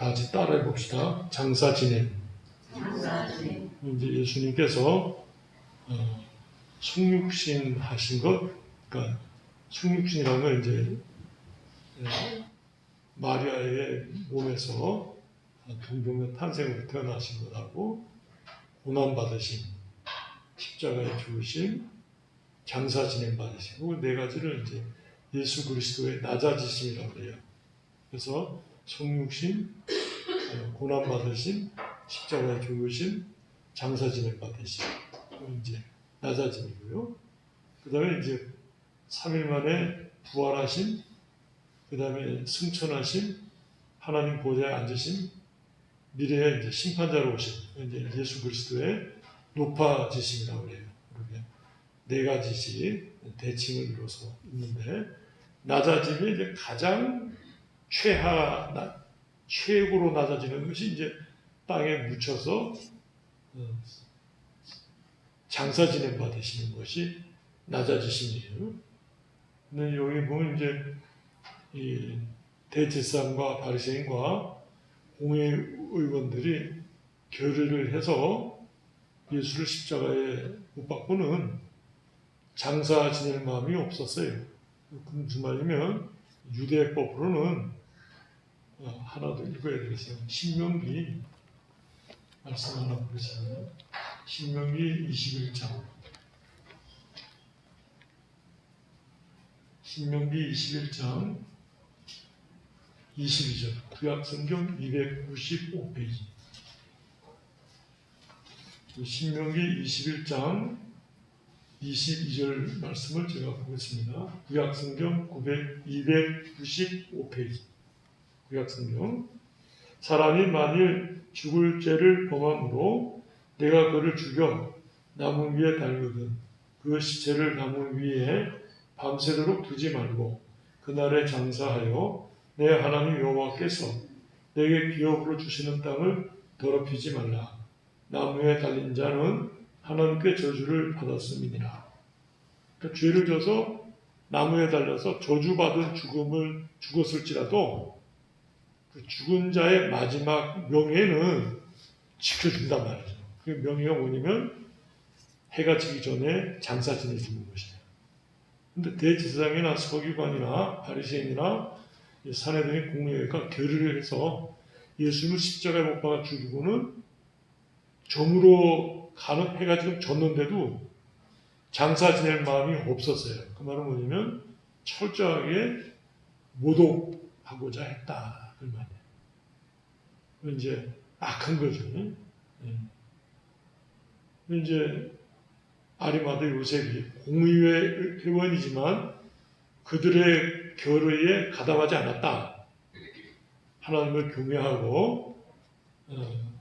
다 같이 따라해 봅시다. 장사 지냄. 이제 예수님께서 어, 숙육신 하신 것, 그러니까 숙육신이라는 건 이제 에, 마리아의 몸에서 동정의 탄생으로 태어나신 것하고 고난 받으심, 십자가에 죽으심, 장사 진행 받으심, 그 네 가지를 이제 예수 그리스도의 낮아지심이라고 해요. 그래서 성육신, 어, 고난 받으심, 십자가에 죽으심, 장사 진행 받으심, 이제 낮아짐이고요. 그 다음에 이제 3일 만에 부활하심, 그 다음에 승천하심, 하나님 보좌에 앉으심, 미래에 이제 심판자로 오신 이제 예수 그리스도의 높아지심이라고 해요. 그러게 네 가지씩 대칭을 이뤄서 있는데 낮아짐이 이제 가장 최하 나- 최고로 낮아지는 것이 이제 땅에 묻혀서 어, 장사 진행 받으시는 것이 낮아지심이에요. 근데 여기 보면 이제 이 대제사장과 바리새인과 공회 의원들이 결의를 해서 예수를 십자가에 못 박고는 장사 지낼 마음이 없었어요. 그 무슨 말이면 유대법으로는 어, 하나 더 읽어야 되겠어요. 신명기 말씀 하나 보겠습니다. 신명기 21장 신명기 21장 22절 구약성경 295페이지 신명기 21장 22절 말씀을 제가 보겠습니다. 구약성경 900, 295페이지 구약성경 사람이 만일 죽을 죄를 범함으로 내가 그를 죽여 나무 위에 달거든 그 시체를 나무 위에 밤새도록 두지 말고 그날에 장사하여 내 하나님 여호와께서 내게 기업으로 주시는 땅을 더럽히지 말라. 나무에 달린 자는 하나님께 저주를 받았음이니라. 그러니까 죄를 져서 나무에 달려서 저주받은 죽음을 죽었을지라도 그 죽은 자의 마지막 명예는 지켜준단 말이죠. 그 명예가 뭐냐면 해가 지기 전에 장사 지내주는 것이다. 근데 대제사장이나 서기관이나 바리새인이나 이 사내들이 공회가 결의를 해서 예수님을 십자가에 못 박아 죽이고는 점으로 가는 해가 지금 졌는데도 장사 지낼 마음이 없었어요. 그 말은 뭐냐면 철저하게 모독하고자 했다. 그 말이에요. 이제 악한 거죠. 예. 이제 아리마드 요셉이 공의회 회원이지만 그들의 결의에 가담하지 않았다. 하나님을 경외하고 어,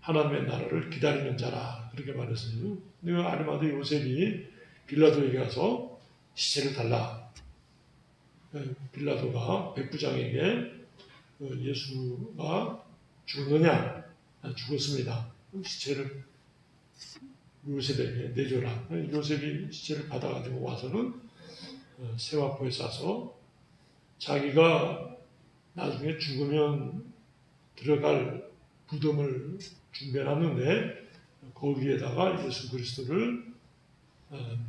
하나님의 나라를 기다리는 자라 그렇게 말했어요. 근데 아리마드 요셉이 빌라도에게 가서 시체를 달라. 어, 빌라도가 백부장에게 어, 예수가 죽었느냐? 아, 죽었습니다. 시체를 요셉에게 내줘라. 요셉이 시체를 받아가지고 와서는 어, 세화포에 싸서 자기가 나중에 죽으면 들어갈 무덤을 준비해놨는데 거기에다가 예수 그리스도를 어,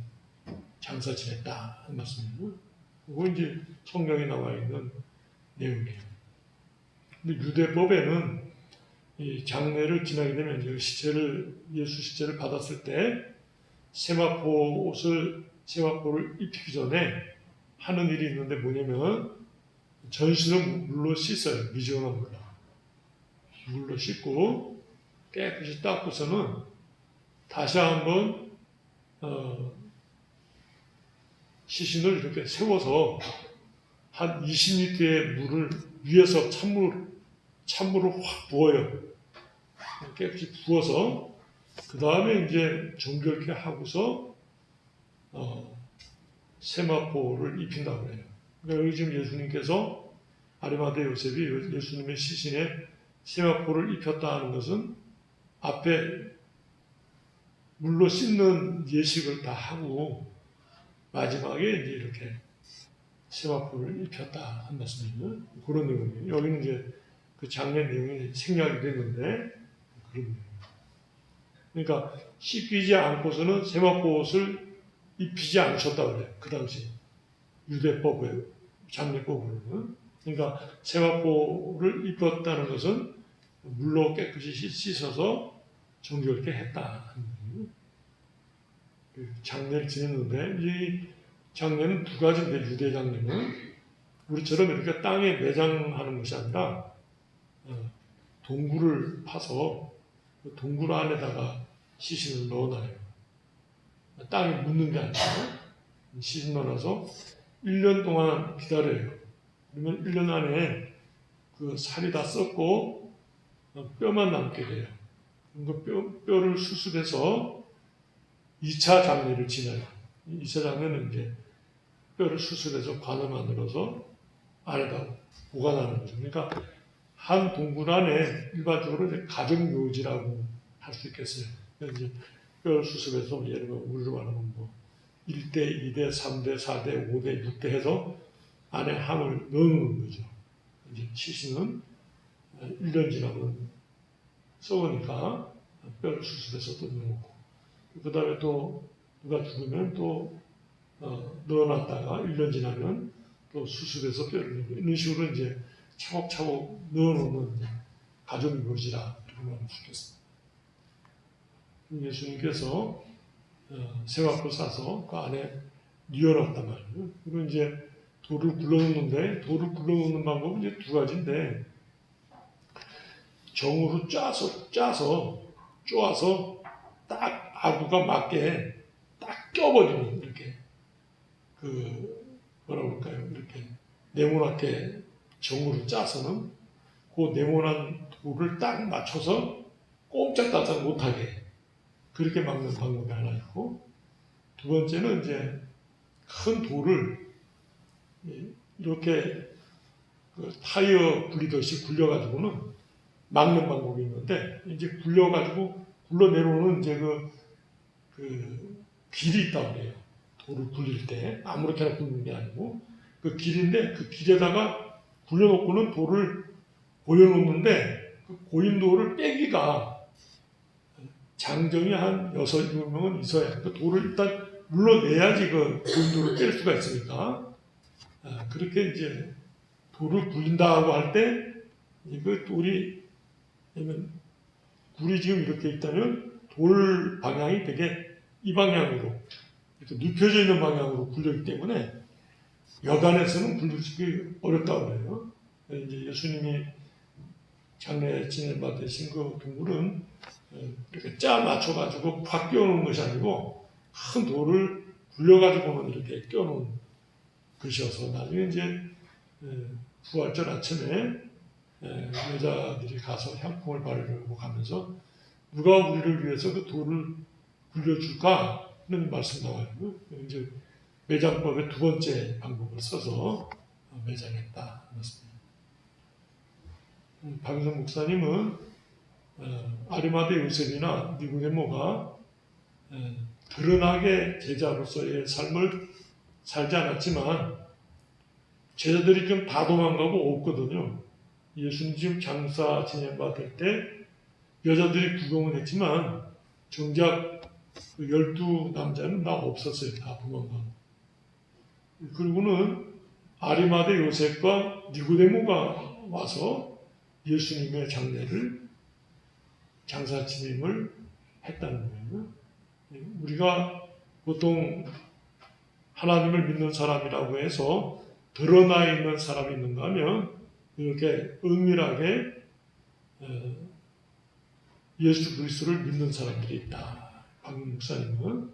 장사 지냈다 한 말씀이고 그거 이제 성경에 나와 있는 내용이에요. 근데 유대법에는 이 장례를 지나게 되면 이 시체를 예수 시체를 받았을 때 세마포 옷을 세마포를 입히기 전에 하는 일이 있는데 뭐냐면 전신을 물로 씻어요. 미지근한 물로 물로 씻고 깨끗이 닦고서는 다시 한번 어, 시신을 이렇게 세워서 한 20리터의 물을 위에서 찬물 찬물을 확 부어요. 깨끗이 부어서 그 다음에 이제 정결케 하고서 어, 세마포를 입힌다고 해요. 그러니까 여기 지금 예수님께서 아리마대 요셉이 예수님의 시신에 세마포를 입혔다 하는 것은 앞에 물로 씻는 예식을 다 하고 마지막에 이제 이렇게 세마포를 입혔다 한 말씀이에요. 그런 내용이에요. 여기는 이제 그 장례 내용이 생략이 됐는데 그런 거예요. 그러니까 씻기지 않고서는 세마포옷을 입히지 않으셨다 그래요. 그 당시 유대법에 장례법으로는 그러니까 세마포를 입었다는 것은 물로 깨끗이 씻- 씻어서 정결케 했다. 그 장례를 지냈는데 이 장례는 두 가지인데 유대 장례는 우리처럼 이렇게 땅에 매장하는 것이 아니라 어, 동굴을 파서 그 동굴 안에다가 시신을 넣어놔요. 땅에 묻는 게 아니고 시신 넣어놔서 1년 동안 기다려요. 그러면 1년 안에 그 살이 다 썩고 어, 뼈만 남게 돼요. 그 뼈, 뼈를 수술해서 2차 장례를 지나요. 2차 장례는 이제 뼈를 수술해서 관을 만들어서 안에다 보관하는 거죠. 그러니까 한 동굴 안에 일반적으로 이제 가정 묘지라고 할 수 있겠어요. 이제 뼈를 수술해서 예를 들어 우리로 말하면 뭐 1대, 2대, 3대, 4대, 5대, 6대 해서 안에 함을 넣는 거죠. 이제 시신은 1년 지나면 썩으니까 뼈를 수술해서 또 넣고 그 다음에 또 누가 죽으면 또 어, 넣어놨다가 1년 지나면 또 수술해서 뼈를 넣고 이런 식으로 이제 차곡차곡 넣어놓는 이제 가정 묘지라 이렇게 있겠습니다. 예수님께서 어, 새와코 싸서 그 안에 뉘어놨단 말이에요. 그리고 이제 돌을 굴러놓는데 돌을 굴러놓는 방법은 이제 두 가지인데 정으로 짜서 짜서 쪼아서 딱 아구가 맞게 딱 껴버리는 이렇게 그 뭐라 그럴까요? 이렇게 네모나게 정으로 짜서는 그 네모난 돌을 딱 맞춰서 꼼짝달싹 못하게 그렇게 막는 방법이 하나 있고 두 번째는 이제 큰 돌을 이렇게 그 타이어 굴리듯이 굴려가지고는 막는 방법이 있는데 이제 굴려가지고 굴러 내려오는 이제 그, 그 길이 있다고 그래요. 돌을 굴릴 때. 아무렇게나 굴리는 게 아니고. 그 길인데 그 길에다가 굴려놓고는 돌을 고여놓는데 그 고인 돌을 빼기가 장정이 한 여섯 일곱 명은 있어야 그 돌을 일단 물러내야지 그 고인 돌을 뺄 수가 있으니까. 아, 그렇게 이제 돌을 굴린다고 할때 이거 돌이 왜냐면 굴이 지금 이렇게 있다면 돌 방향이 되게 이 방향으로 이렇게 눕혀져 있는 방향으로 굴렸기 때문에 여간에서는 굴리기 어렵다고 그래요. 이제 예수님이 장례 지내 받으신 그 동굴은 어, 이렇게 짜 맞춰가지고 팍 끼워놓은 것이 아니고 큰 돌을 굴려가지고는 이렇게 끼워놓은 것이어서 나중에 이제 에, 부활절 아침에 에, 여자들이 가서 향품을 바르려고 가면서 누가 우리를 위해서 그 돌을 굴려줄까 하는 말씀 나와요. 이제 매장법의 두 번째 방법을 써서 매장했다. 그렇습니다. 음, 목사님은 어, 아리마대 요셉이나 니고데모가 에, 드러나게 제자로서의 삶을 살지 않았지만 제자들이 좀 다 도망가고 없거든요. 예수님 지금 장사 진행받을 때 여자들이 구경은 했지만 정작 그 열두 남자는 다 없었어요. 다 도망가고. 그리고는 아리마대 요셉과 니고데모가 와서 예수님의 장례를 장사 진행을 했다는 거예요. 우리가 보통 하나님을 믿는 사람이라고 해서 드러나 있는 사람이 있는가 하면 이렇게 은밀하게 어, 예수 그리스도를 믿는 사람들이 있다. 박문 목사님은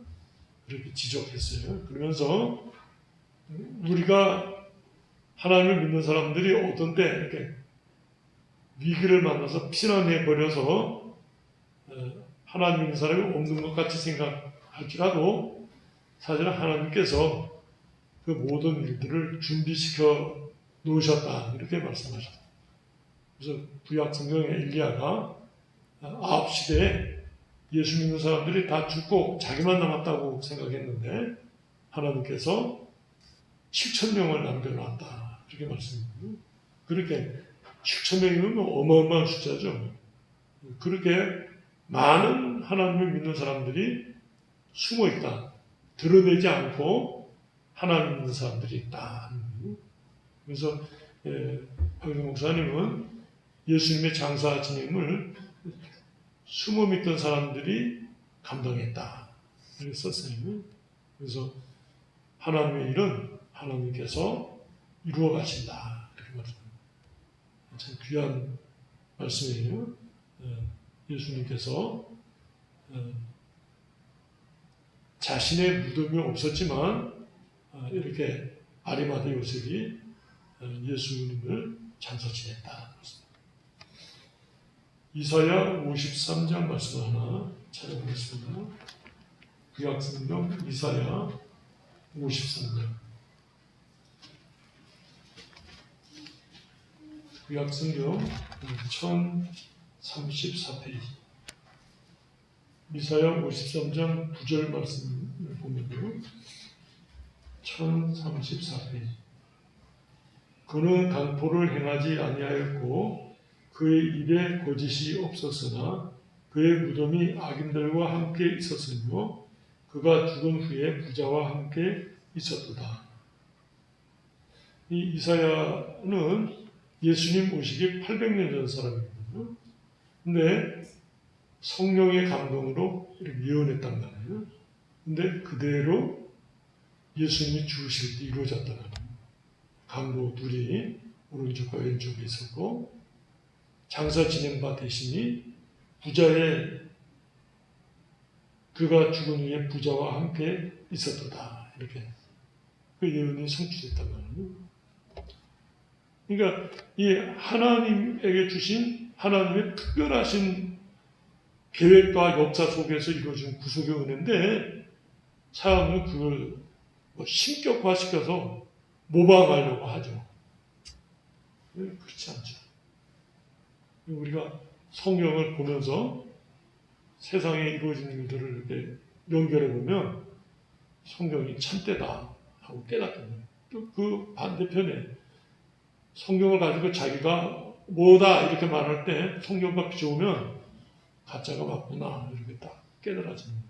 그렇게 지적했어요. 그러면서 우리가 하나님을 믿는 사람들이 어떤 때 이렇게 위기를 만나서 피난해 버려서 어, 하나님 믿는 사람이 없는 것 같이 생각할지라도 사실 하나님께서 그 모든 일들을 준비시켜 놓으셨다 이렇게 말씀하셨다. 그래서 구약 성경의 엘리야가 아합 시대에 예수 믿는 사람들이 다 죽고 자기만 남았다고 생각했는데 하나님께서 7천 명을 남겨놨다 이렇게 말씀합니다. 그렇게 7천 명이면 어마어마한 숫자죠. 그렇게 많은 하나님을 믿는 사람들이 숨어 있다. 드러내지 않고 하나님 믿는 사람들이 있다. 그래서 예, 박윤 목사님은 예수님의 장사 진임을 숨어 믿던 사람들이 감당했다. 이렇게 썼어요. 그래서 하나님의 일은 하나님께서 이루어 가신다. 이렇게 말합니다. 참 귀한 말씀이에요. 예, 예수님께서 어, 자신의 무덤이 없었지만 어, 이렇게 아리마다 요셉이 어, 예수님을 장사 지냈다. 이사야 53장 말씀 하나 찾아보겠습니다. 구약성경 이사야 53장. 구약성경 1034페이지. 이사야 53장 9절 말씀을 보면요 1034페이지. 그는 강포를 행하지 아니하였고 그의 입에 거짓이 없었으나 그의 무덤이 악인들과 함께 있었으며 그가 죽은 후에 부자와 함께 있었도다. 이 이사야는 예수님 오시기 800년 전 사람이거든요. 근데 성령의 감동으로 이렇게 예언했단 말이에요. 근데 그대로 예수님이 죽으실 때 말이에요. 강도 둘이 오른쪽과 왼쪽에 있었고 장사 진행 바 대신이 부자의 그가 죽은 후에 부자와 함께 있었도다 이렇게 그 예언이 성취됐단 말이에요. 그러니까 이 하나님에게 주신 하나님의 특별하신 계획과 역사 속에서 이루어진 구속의 은혜인데 사람은 그걸 뭐 신격화시켜서 모방하려고 하죠. 그렇지 않죠. 우리가 성경을 보면서 세상에 이루어지는 일들을 이렇게 연결해 보면 성경이 참되다 하고 깨닫게 돼요. 또그 반대편에 성경을 가지고 자기가 뭐다 이렇게 말할 때 성경과 비춰보면 가짜가 맞구나 이렇게 딱 깨달아지는 거예요.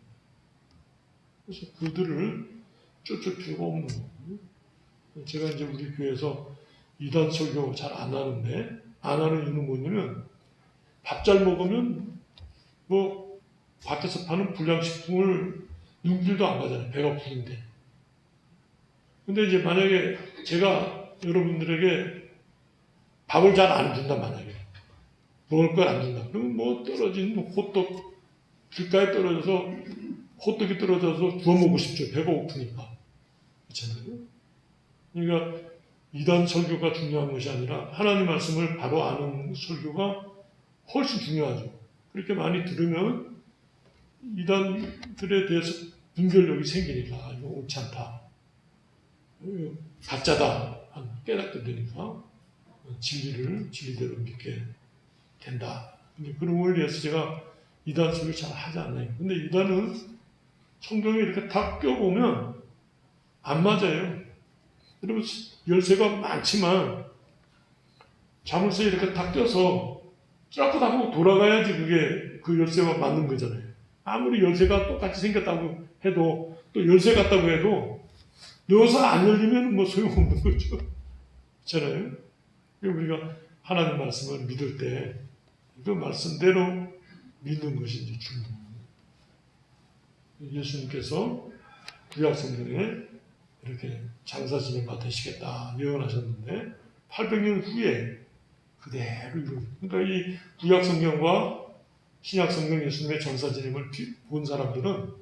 그래서 그들을 쫓을 필요가 없는 거예요. 제가 이제 우리 교회에서 이단 설교 잘 안 하는데 안 하는 이유는 뭐냐면 밥 잘 먹으면 뭐 밖에서 파는 불량식품을 눈길도 안 가잖아요. 배가 부른데. 근데 이제 만약에 제가 여러분들에게 밥을 잘 안 준다 만약에 먹을 걸 안 준다. 그러면 뭐 떨어진 호떡 길가에 떨어져서 호떡이 떨어져서 주워 먹고 싶죠. 배가 고프니까. 그렇잖아요. 그러니까 이단 설교가 중요한 것이 아니라 하나님 말씀을 바로 아는 설교가 훨씬 중요하죠. 그렇게 많이 들으면 이단들에 대해서 분별력이 생기니까 아, 이거 옳지 않다. 가짜다. 깨닫게 되니까 진리를 진리대로 믿게 된다. 근데 그런 걸 위해서 제가 이단 설교 잘 하지 않아요. 근데 이단은 성경에 이렇게 다 껴보면 안 맞아요. 여러분 열쇠가 많지만 자물쇠 이렇게 다 껴서 쫙 하고 돌아가야지 그게 그 열쇠가 맞는 거잖아요. 아무리 열쇠가 똑같이 생겼다고 해도 또 열쇠 같다고 해도 넣어서 안 열리면 뭐 소용없는 거죠. 그렇잖아요. 우리가 하나님 말씀을 믿을 때 그 말씀대로 믿는 것이 이제 중요해요. 예수님께서 구약 성경에 이렇게 장사 진행가 되시겠다 예언하셨는데 800년 후에 그대로 그러니까 이 구약 성경과 신약 성경 예수님의 전사 진행을 본 사람들은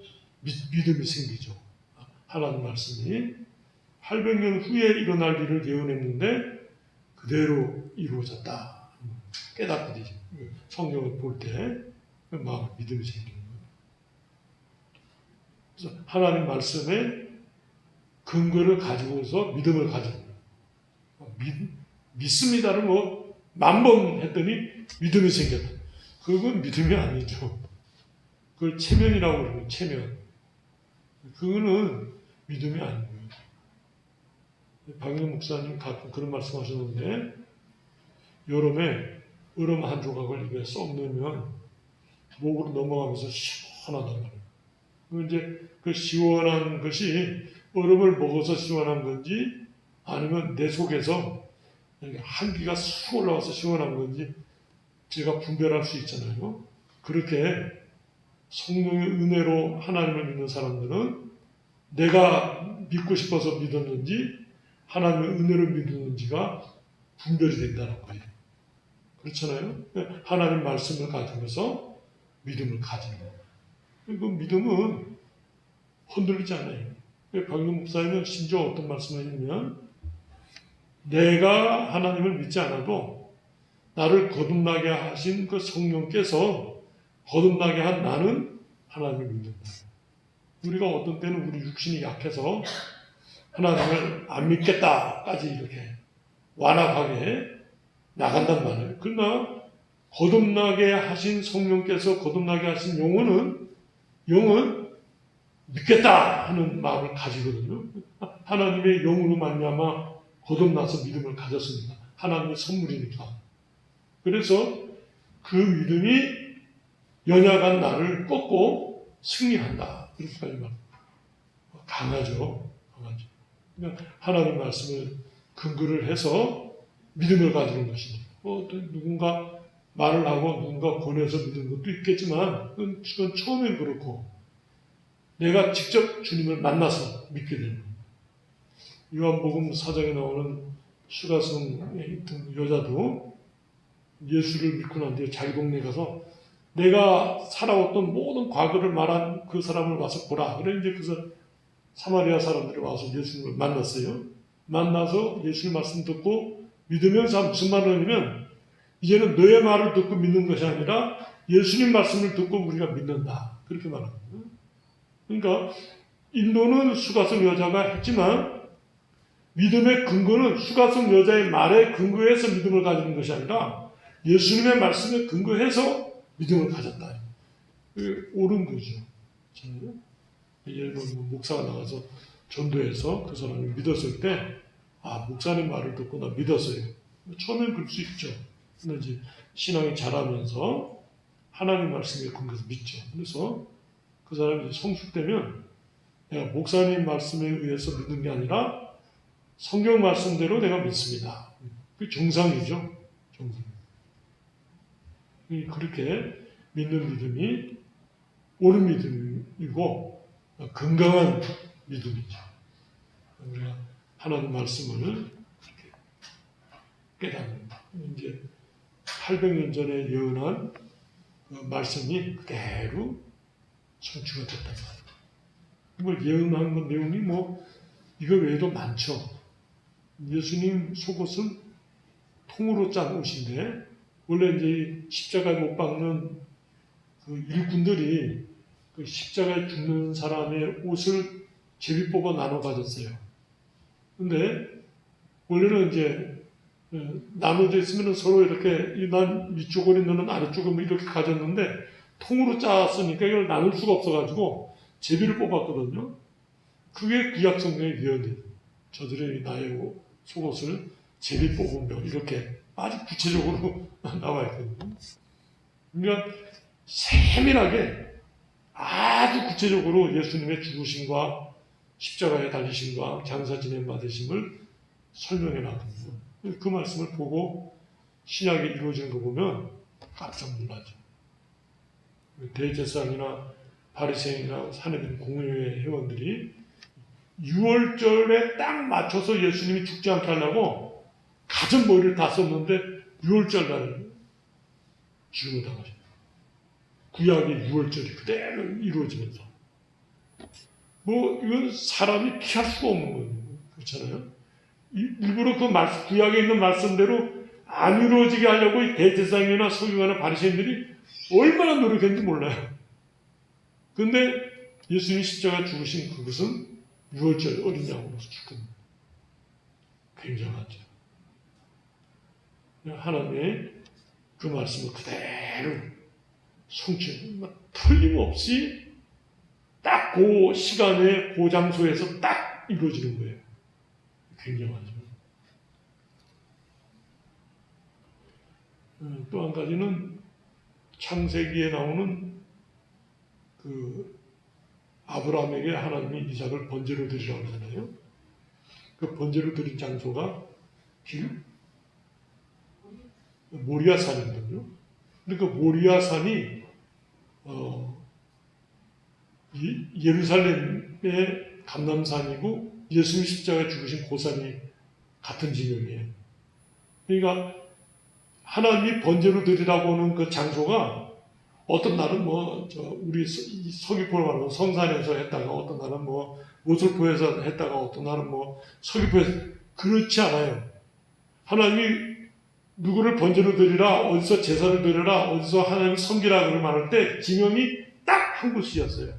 믿, 믿음이 생기죠. 하나님 말씀이 800년 후에 일어날 일을 예언했는데 그대로 이루어졌다. 깨닫게 되죠. 성경을 볼 때 마음 믿음이 생기는 거예요. 그래서 하나님 말씀에 근거를 가지고서 믿음을 가지고 믿, 믿습니다를 뭐 만 번 했더니 믿음이 생겼다. 그건 믿음이 아니죠. 그걸 체면이라고 그러는 체면. 그거는 믿음이 아니고요. 박영 목사님 가끔 그런 말씀 하셨는데 여름에 얼음 한 조각을 입에 쏙 넣으면 목으로 넘어가면서 시원하단 말이에요. 그 이제 그 시원한 것이 얼음을 먹어서 시원한 건지 아니면 내 속에서 한기가 쑥 올라와서 시원한 건지 제가 분별할 수 있잖아요. 그렇게 성령의 은혜로 하나님을 믿는 사람들은 내가 믿고 싶어서 믿었는지 하나님의 은혜로 믿었는지가 분별이 된다는 거예요. 그렇잖아요. 하나님 말씀을 가지고서 믿음을 가지는 거예요. 그 믿음은 흔들리지 않아요. 박윤 목사님은 심지어 어떤 말씀을 했냐면 내가 하나님을 믿지 않아도 나를 거듭나게 하신 그 성령께서 거듭나게 한 나는 하나님을 믿는다. 우리가 어떤 때는 우리 육신이 약해서 하나님을 안 믿겠다까지 이렇게 완악하게 나간단 말이에요. 그러나 거듭나게 하신 성령께서 거듭나게 하신 영혼은 영은 믿겠다 하는 마음을 가지거든요. 하나님의 영으로 말미암아 거듭나서 믿음을 가졌습니다. 하나님의 선물이니까. 그래서 그 믿음이 연약한 나를 꺾고 승리한다. 그렇게까지 말. 강하죠. 강하죠. 그러니까 하나님 말씀을 근거를 해서 믿음을 가지는 것입니다. 어, 또 누군가 말을 하고 누군가 권해서 믿는 것도 있겠지만 그건 처음엔 그렇고 내가 직접 주님을 만나서 믿게 되는 겁니다. 요한복음 사장에 나오는 수가성에 있던 여자도 예수를 믿고 난 뒤에 자기 동네에 가서 내가 살아왔던 모든 과거를 말한 그 사람을 와서 보라. 그래 이제 그래서 사마리아 사람들이 와서 예수님을 만났어요. 만나서 예수님 말씀 듣고 믿으면서 무슨 말을 하냐면 이제는 너의 말을 듣고 믿는 것이 아니라 예수님 말씀을 듣고 우리가 믿는다. 그렇게 말합니다. 그러니까 인도는 수가성 여자가 했지만 믿음의 근거는 수가성 여자의 말에 근거해서 믿음을 가지는 것이 아니라 예수님의 말씀에 근거해서 믿음을 가졌다. 그 옳은 거죠. 예를 들면 뭐 목사가 나가서 전도해서 그 사람을 믿었을 때, 아, 목사님 말을 듣고 나 믿었어요. 처음엔 그럴 수 있죠. 이제 신앙이 자라면서 하나님 말씀에 근거해서 믿죠. 그래서 그 사람이 성숙되면 내가 목사님 말씀에 의해서 믿는 게 아니라 성경 말씀대로 내가 믿습니다. 그 정상이죠. 정상. 그렇게 믿는 믿음이 옳은 믿음이고 건강한 믿음이죠. 우리가 하나님 말씀을 깨닫는 이제 800년 전에 예언한 그 말씀이 그대로 성취가 됐단 말이에요. 뭐 예언한 그 내용이 뭐 이거 외에도 많죠. 예수님 속옷은 통으로 짠 옷인데 원래 이제 십자가에 못 박는 그 일꾼들이 그 십자가에 죽는 사람의 옷을 제비 뽑아 나눠 가졌어요. 근데 원래는 이제 어, 나눠져 있으면 서로 이렇게 난 위쪽을 너는 아래쪽을 뭐 이렇게 가졌는데 통으로 짰으니까 이걸 나눌 수가 없어가지고 제비를 뽑았거든요. 그게 구약 성경의 예언이에요. 저들의 나의 속옷을 제비 뽑으며 이렇게 아주 구체적으로 나와 있거든요. 그러니까 세밀하게 아주 구체적으로 예수님의 죽으심과 십자가에 달리심과 장사 지냄 받으심을 설명해 놨거든요. 그 말씀을 보고 신약이 이루어지는 거 보면 깜짝 놀라죠. 대제사장이나 바리새인이나 사내들 공회의 회원들이 6월절에 딱 맞춰서 예수님이 죽지 않게 하려고 가진 머리를 다 썼는데 6월절 날 죽음을 당하셨어요. 구약의 6월절이 그대로 이루어지면서 뭐 이건 사람이 피할 수가 없는 거예요. 그렇잖아요. 일부러 그 말씀, 구약에 있는 말씀대로 안 이루어지게 하려고 이 대제사장이나 서기관이나 바리새인들이 얼마나 노력했는지 몰라요. 근데 예수님이 십자가 죽으신 그것은 6월절 어린 양으로서 죽은 굉장하죠. 하나님의 그 말씀을 그대로 성취, 틀림없이 딱 그 시간에 그 장소에서 딱 이루어지는 거예요. 굉장하죠. 또 한 가지는 창세기에 나오는 그 아브라함에게 하나님이 이삭을 번제로 드리라고 하잖아요. 그 번제로 드린 장소가 길 모리아산이거든요. 근데 그 모리아산이 어, 이- 예루살렘의 감남산이고 예수님 십자가에 죽으신 고산이 같은 지명이에요. 그러니까 하나님이 번제로 드리라고 하는 그 장소가 어떤 날은 뭐저 우리 서귀포로 말하면 성산에서 했다가 어떤 날은 뭐 모슬포에서 했다가 어떤 날은 뭐 서귀포에서 그렇지 않아요. 하나님이 누구를 번제로 드리라 어디서 제사를 드리라 어디서 하나님을 섬기라 그런 말할 때 지명이 딱 한 곳이었어요.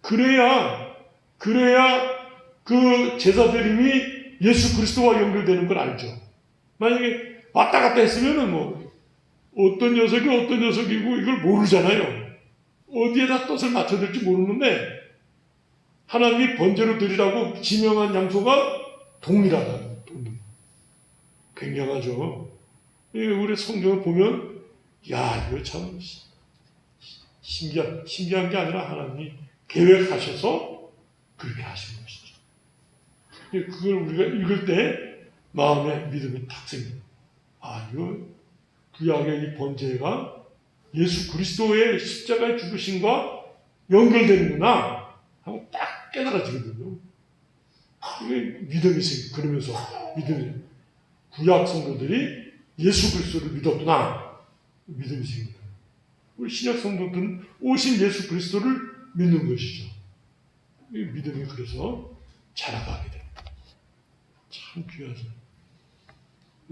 그래야 그래야 그 제사 드림이 예수 그리스도와 연결되는 걸 알죠. 만약에 왔다 갔다 했으면은 뭐 어떤 녀석이 어떤 녀석이고 이걸 모르잖아요. 어디에다 뜻을 맞춰둘지 모르는데 하나님이 번제로 드리라고 지명한 장소가 동일하다. 동일. 굉장하죠. 이 우리 성경을 보면 야 이거 참 시- 신기한 신기한 게 아니라 하나님이 계획하셔서 그렇게 하신 것이죠. 이 그걸 우리가 읽을 때 마음에 믿음이 탁 생겨요. 아 이거 구약의 이 번제가 예수 그리스도의 십자가의 죽으심과 연결되는구나 하고 딱 깨달아지거든요. 이게 믿음이 생겨. 그러면서 믿음이 구약 성도들이 예수 그리스도를 믿었구나 믿음이 생겨요. 우리 신약 성도들은 오신 예수 그리스도를 믿는 것이죠. 이 믿음이 그래서 자라가게 됩니다. 참 귀하죠.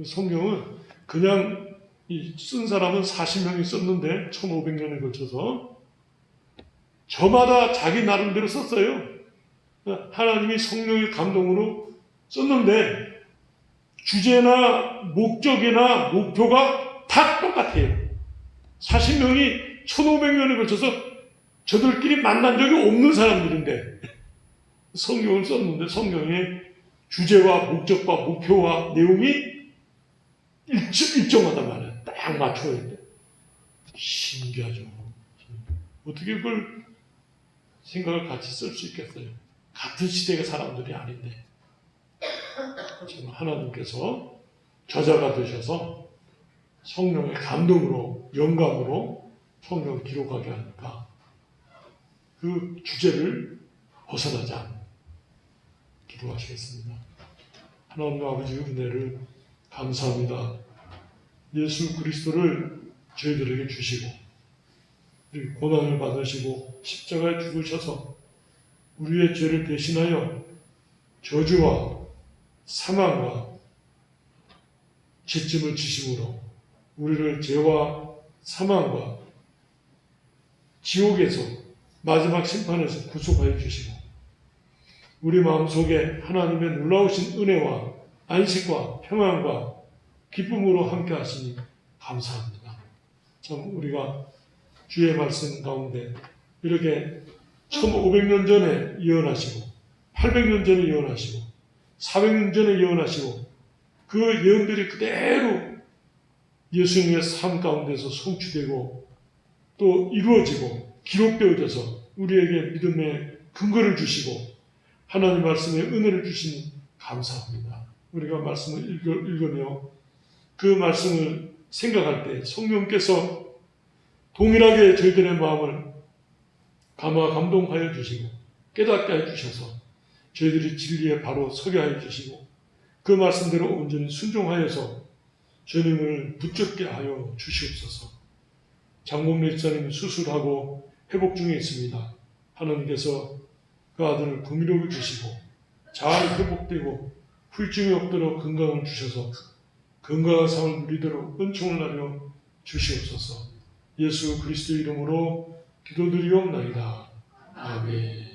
성경은 그냥 이쓴 사람은 40명이 썼는데 1500년에 걸쳐서 저마다 자기 나름대로 썼어요. 하나님이 성령의 감동으로 썼는데 주제나 목적이나 목표가 다 똑같아요. 40명이 1500년에 걸쳐서 저들끼리 만난 적이 없는 사람들인데 성경을 썼는데 성경의 주제와 목적과 목표와 내용이 일정, 말이에요. 딱 맞춰야 돼. 신기하죠. 어떻게 그걸 생각을 같이 쓸 수 있겠어요? 같은 시대의 사람들이 아닌데. 지금 하나님께서 저자가 되셔서 성령의 감동으로, 영감으로 성령을 기록하게 하니까 그 주제를 벗어나지 않는 기도하시겠습니다. 하나님 아버지의 은혜를 감사합니다. 예수 그리스도를 저희들에게 주시고 고난을 받으시고 십자가에 죽으셔서 우리의 죄를 대신하여 저주와 사망과 죄짐을 지심으로 우리를 죄와 사망과 지옥에서 마지막 심판에서 구속하여 주시고 우리 마음속에 하나님의 놀라우신 은혜와 안식과 평안과 기쁨으로 함께 하시니 감사합니다. 참 우리가 주의 말씀 가운데 이렇게 1500년 전에 예언하시고 800년 전에 예언하시고 400년 전에 예언하시고 그 예언들이 그대로 예수님의 삶 가운데서 성취되고 또 이루어지고 기록되어져서 우리에게 믿음의 근거를 주시고 하나님 말씀에 은혜를 주시니 감사합니다. 우리가 말씀을 읽어, 읽으 며 그 말씀을 생각할 때 성령께서 동일하게 저희들의 마음을 감화 감동하여 주시고 깨닫게 해 주셔서 저희들이 진리에 바로 서게 하여 주시고 그 말씀대로 온전히 순종하여서 주님을 붙잡게 하여 주시옵소서. 장본래 집사님 수술하고 회복 중에 있습니다. 하나님께서 그 아들을 구미력을 주시고 잘 회복되고 후유증이 없도록 건강을 주셔서 건강한 삶을 누리도록 은총을 나려 주시옵소서. 예수 그리스도 이름으로 기도드리옵나이다. 아멘.